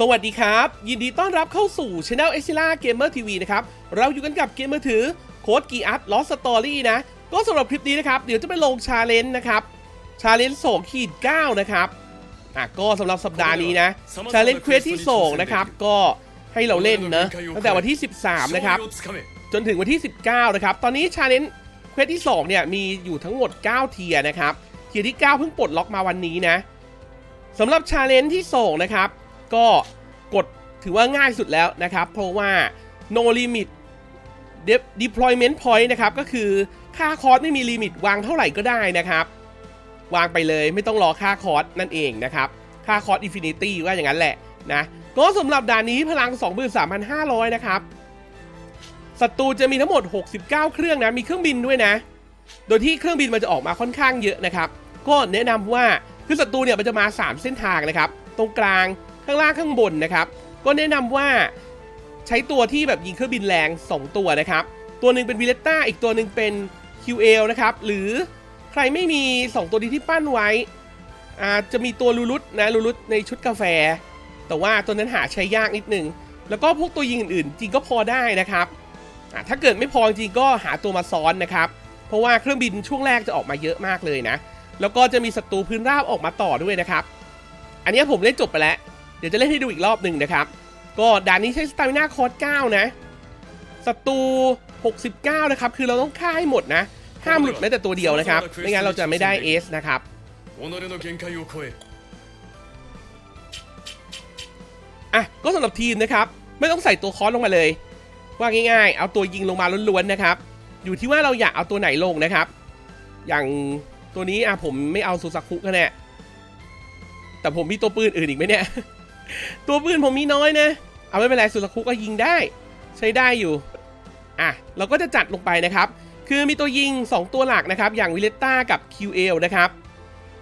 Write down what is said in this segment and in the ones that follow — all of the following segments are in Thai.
สวัสดีครับ ยินดีต้อนรับเข้าสู่ช anel e x i l a Gamer TV นะครับ เราอยู่กันกับเกมมือถือโค้ดกีอัพลอสสตอรี่นะ ก็สำหรับคลิปนี้นะครับ เดี๋ยวจะไปลงชาเลนจ์นะครับชาเลนจ์2ขีด9นะครับอะก็สำหรับสัปดาห์นี้นะชาเลนจ์เควสที่2นะครับก็ให้เราเล่นนะตั้งแต่วันที่ 13 นะครับ จนถึงวันที่ 19 นะครับ ตอนนี้ชาเลนจ์เควสที่2เนี่ยมีอยู่ทั้งหมด 9 เทียนะครับ เทียที่ 9 เพิ่งปลดล็อกมาวันนี้นะสำหรับชาเลนจ์ที่2นะครับ ก็กดถือว่าง่ายสุดแล้วนะครับ เพราะว่า no limit de- deployment point นะครับ ก็คือค่าคอร์สไม่มีลิมิตวางเท่าไหร่ก็ได้นะครับ วางไปเลยไม่ต้องรอค่าคอร์สนั่นเองนะครับ ค่าคอร์สอินฟินิตี้ว่าอย่างนั้นแหละนะก็สำหรับด่านนี้พลัง 23,500 นะครับศัตรูจะมีทั้งหมด 69 เครื่องนะ มีเครื่องบินด้วยนะ โดยที่เครื่องบินมันจะออกมาค่อนข้างเยอะนะครับ ก็แนะนำว่าคือศัตรูเนี่ยมันจะมา 3 เส้นทางนะครับ ตรงกลาง ข้างล่างข้างบนนะครับ ก็แนะนำว่าใช้ตัวที่แบบยิงเครื่องบินแรง 2 ตัวนะครับ ตัวหนึ่งเป็นวิเลต้าอีกตัวหนึ่งเป็น QL นะครับ หรือใครไม่มี 2 ตัวนี้ที่ปั้นไว้อ่าจะมีตัวลูรุตนะลูรุตในชุดกาแฟ แต่ว่าตัวนั้นหาใช้ยากนิดนึง แล้วก็พวกตัวยิงอื่นๆ จริงก็พอได้นะครับอ่าถ้าเกิดไม่พอจริงก็หาตัวมาซ้อนนะครับ เพราะว่าเครื่องบินช่วงแรกจะออกมาเยอะมากเลยนะ แล้วก็จะมีศัตรูพื้นราบออกมาต่อด้วยนะครับ อันนี้ผมเล่นจบไปแล้ว เดี๋ยวจะเล่นให้ดูอีกรอบหนึ่งนะครับ ก็ด่านนี้ใช้สตามิน่าคอร์ส9นะศัตรู 69 นะครับ คือเราต้องฆ่าให้หมดนะ ห้ามหลุดแม้แต่ตัวเดียวนะครับ ไม่งั้นเราจะไม่ได้เอสนะครับอะก็สำหรับทีมนะครับ ไม่ต้องใส่ตัวคอร์สลงมาเลย ว่าง่ายๆ เอาตัวยิงลงมาล้วนๆนะครับ อยู่ที่ว่าเราอยากเอาตัวไหนลงนะครับ อย่างตัวนี้อะผมไม่เอาสุสักคุกแน่แต่ผมมีตัวปืนอื่นอีกไหมเนี่ย ตัวปืนผมมีน้อยนะ เอาไม่เป็นไรซูซากุก็ยิงได้ ใช้ได้อยู่ อะ เราก็จะจัดลงไปนะครับ คือมีตัวยิง 2 ตัวหลักนะครับ อย่างวิเลต้ากับ QL นะครับ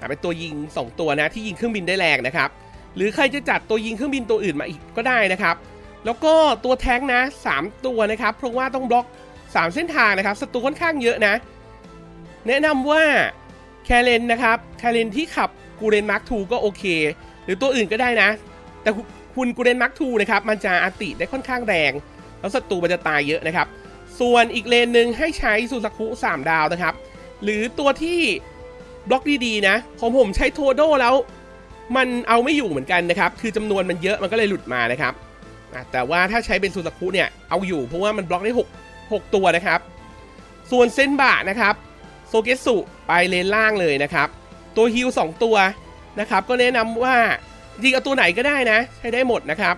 อะเป็นตัวยิง 2 ตัวนะที่ยิงเครื่องบินได้แรงนะครับ หรือใครจะจัดตัวยิงเครื่องบินตัวอื่นมาอีกก็ได้นะครับ แล้วก็ตัวแท้งนะ 3 ตัวนะครับ เพราะว่าต้องบล็อก 3 เส้นทางนะครับศัตรูค่อนข้างเยอะนะ แนะนำว่าแคเรนนะครับแคเรนที่ขับกูเรนมาร์คทูก็โอเค หรือตัวอื่นก็ได้นะ แต่คุณกูเรนมาร์คทูนะครับมันจะอาติได้ค่อนข้างแรง แล้วศัตรูมันจะตายเยอะนะครับ ส่วนอีกเลนหนึ่งให้ใช้ซูซากุ3ดาวนะครับ หรือตัวที่บล็อกดีๆนะของผมใช้โทโดแล้ว มันเอาไม่อยู่เหมือนกันนะครับ คือจำนวนมันเยอะมันก็เลยหลุดมานะครับแต่ว่าถ้าใช้เป็นซูซากุเนี่ยเอาอยู่เพราะว่ามันบล็อกได้ 6 6 ตัวนะครับ ส่วนเซนบะนะครับโซเกสุไปเลนล่างเลยนะครับ ตัวฮิล2ตัวนะครับ ก็แนะนำว่า จริงเอาตัวไหนก็ได้นะ ใช้ได้หมดนะครับ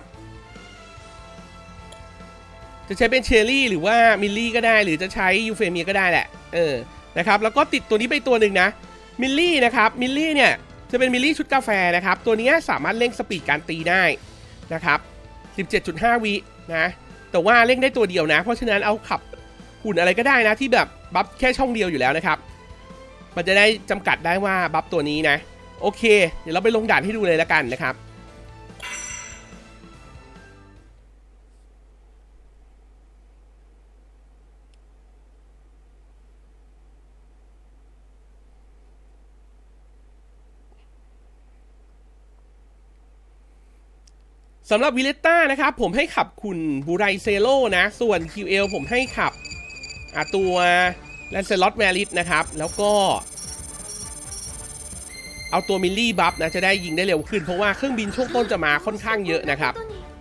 จะใช้เป็นเชอรี่หรือว่ามิลลี่ก็ได้ หรือจะใช้ยูเฟเมียก็ได้แหละ เออ นะครับ แล้วก็ติดตัวนี้ไปตัวหนึ่งนะ มิลลี่นะครับ มิลลี่เนี่ยจะเป็นมิลลี่ชุดกาแฟนะครับ ตัวนี้สามารถเร่งสปีดการตีได้นะครับ 17.5 วินะ แต่ว่าเร่งได้ตัวเดียวนะ เพราะฉะนั้นเอาขับหุ่นอะไรก็ได้นะที่แบบบัฟแค่ช่องเดียวอยู่แล้วนะครับ มันจะได้จำกัดได้ว่าบัฟตัวนี้นะ โอเค เดี๋ยวเราไปลงด่านให้ดูเลยแล้วกันนะครับสำหรับวิเลต้านะครับ ผมให้ขับคุณบูไรเซโลนะ ส่วน QL ผมให้ขับอะตัวแลนเซลอตแวลิสนะครับ แล้วก็ เอาตัวมิลลี่บัฟนะจะได้ยิงได้เร็วขึ้น เพราะว่าเครื่องบินช่วงต้นจะมาค่อนข้างเยอะนะครับ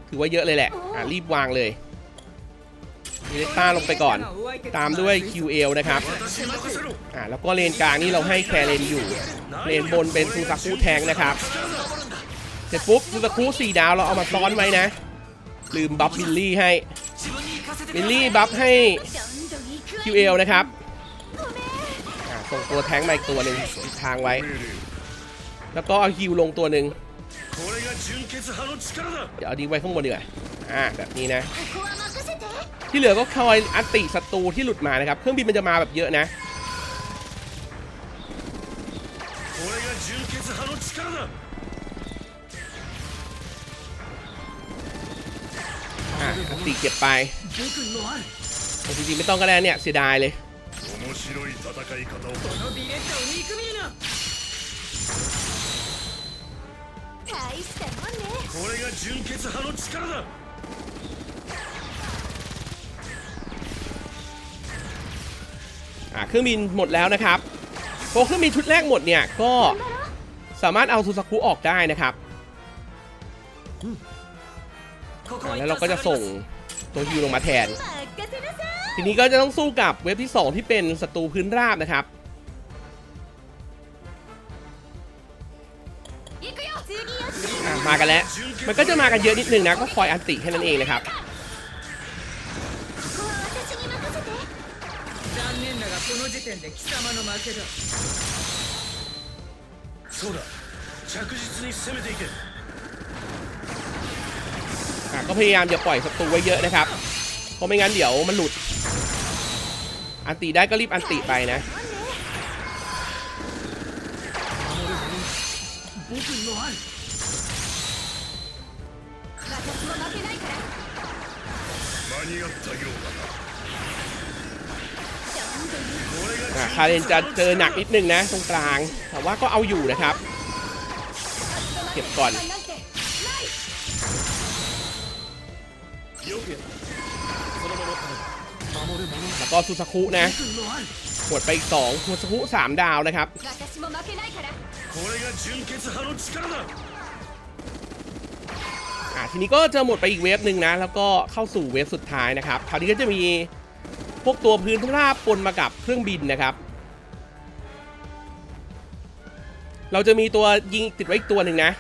ถือว่าเยอะเลยแหละอะรีบวางเลยวิเลต้าลงไปก่อน ตามด้วย QL นะครับอะแล้วก็เลนกลางนี่เราให้แคเรนอยู่ เลนบนเป็นซูซากุแทงนะครับ เสร็จปุ๊บซูซากุสี่ดาวเราเอามาซ้อนไว้นะ ลืมบัฟบิลลี่ให้บิลลี่บัฟให้ QL นะครับอ่าส่งตัวแทงมาอีกตัวหนึ่งทางไว้ แล้วก็เอาฮิวลงตัวหนึ่งเดี๋ยวเอาดีไว้ข้างบนดีกว่าอ่าแบบนี้นะ ที่เหลือก็คอยอัติศัตรูที่หลุดมานะครับ เครื่องบินมันจะมาแบบเยอะนะอัติเก็บไปจริงๆไม่ต้องก็ได้เนี่ยเสียดายเลย 大したもんねこれが純血派の力だ อ่าเครื่องบินหมดแล้วนะครับพอเครื่องบินชุดแรกหมดเนี่ยก็สามารถเอาซูซากุออกได้นะครับอ่าแล้วเราก็จะส่งตัวฮิวลงมาแทน 任せなさ ทีนี้ก็จะต้องสู้กับเว็บที่ 2 ที่เป็นศัตรูพื้นราบนะครับ มากันแล้ว มันก็จะมากันเยอะนิดนึงนะ ก็คอยอันติแค่นั้นเองนะครับ ここは私に任せて残念だがこの時点で貴様の負けだそうだ着実に攻めていけ อ่ะก็พยายามอย่าปล่อยศัตรูไว้เยอะนะครับ เพราะไม่งั้นเดี๋ยวมันหลุด อันติได้ก็รีบอันติไปนะ 私も負けないから間に合ったようだなちゃんとこれが อ่ะคาเรนจะเจอหนักนิดนึงนะ ตรงกลาง แต่ว่าก็เอาอยู่นะครับ เก็บก่อน なんてないよくやったそのまま守るもの แล้วก็ซูซาคุนะ หมดไปอีก2ซูซาคุ3ดาวนะครับ ทีนี้ก็จะหมดไปอีกเวฟหนึ่งนะ แล้วก็เข้าสู่เวฟสุดท้ายนะครับคราวนี้ก็จะมีพวกตัวพื้นราบปนมากับเครื่องบินนะครับ เราจะมีตัวยิงติดไว้อีกตัวหนึ่งนะ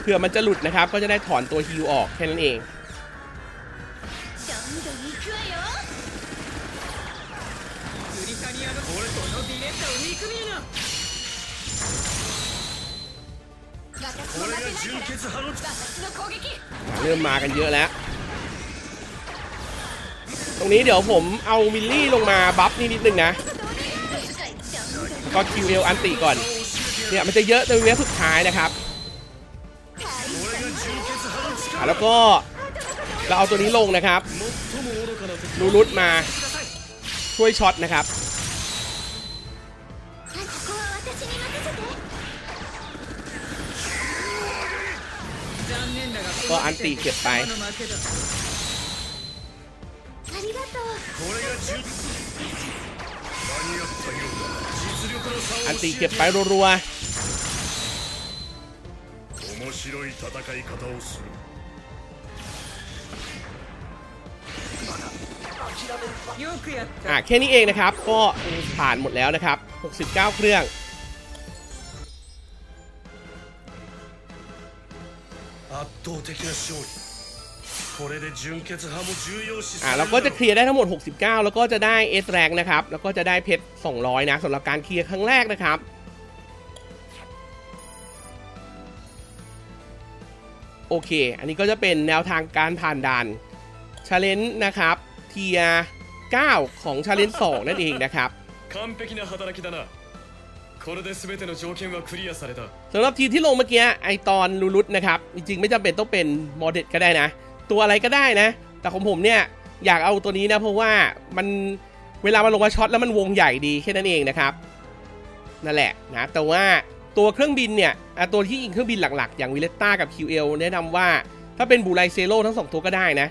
เผื่อมันจะหลุดนะครับ ก็จะได้ถอนตัวฮิวออกแค่นั้นเอง เริ่มมากันเยอะแล้ว ตรงนี้เดี๋ยวผมเอามิลลี่ลงมาบัฟนี่นิดนึงนะก็คิวเอลอันติก่อน เนี่ยมันจะเยอะในเวฟสุดท้ายนะครับแล้วก็เราเอาตัวนี้ลงนะครับ นูรุดมาช่วยช็อตนะครับ ก็อันตีเก็บไปอันตีเก็บไปรัวๆอะแค่นี้เองนะครับ ก็ผ่านหมดแล้วนะครับ 69 เครื่อง 圧倒的な勝利これで純血派も重要視 อ่ะ され เรา る ก็ だ จะ ろ เคลียร์ได้ทั้งหมด 69 แล้วก็จะได้ S แรงนะครับ แล้วก็จะได้เพชร 200 นะสำหรับการเคลียร์ครั้งแรกนะครับ โอเค อันนี้ก็จะเป็นแนวทางการผ่านด่านชาเลนจ์นะครับ เทีย9ของชาเลนจ์2นั่นเองนะครับ 完璧な働きだな สำหรับทีมที่ลงเมื่อกี้ไอตอนลูรุตนะครับ จริงๆ ไม่จำเป็นต้องเป็นมอเดตก็ได้นะ ตัวอะไรก็ได้นะ แต่ของผมเนี่ย อยากเอาตัวนี้นะ เพราะว่ามันเวลามันลงมาช็อตแล้วมันวงใหญ่ดีแค่นั้นเองนะครับนั่นแหละนะแต่ว่าตัวเครื่องบินเนี่ยตัวที่ยิงเครื่องบินหลักๆ อย่างวิเลตต้ากับ QL แนะนำว่าถ้าเป็นบูไลเซโร่ทั้งสองตัวก็ได้นะ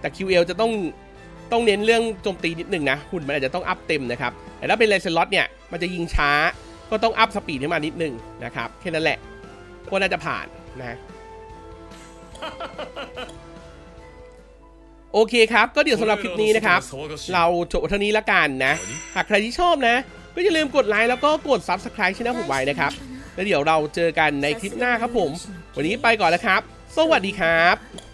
แต่ QL จะต้องต้องเน้นเรื่องโจมตีนิดหนึ่งนะหุ่นมันอาจจะต้องอัพเต็มนะครับแต่ถ้าเป็นไลเซลอตเนี่ยมันจะยิงช้า ก็ต้องอัพสปีดให้มานิดหนึ่งนะครับแค่นั้นแหละก็น่าจะผ่านนะโอเคครับ ก็เดี๋ยวสำหรับคลิปนี้นะครับ เราจบเท่านี้ละกันนะ หากใครที่ชอบนะ ก็อย่าลืมกดไลค์แล้วก็กด Subscribe ช่องผมไว้นะครับ แล้วเดี๋ยวเราเจอกันในคลิปหน้าครับผม วันนี้ไปก่อนแล้วครับ สวัสดีครับ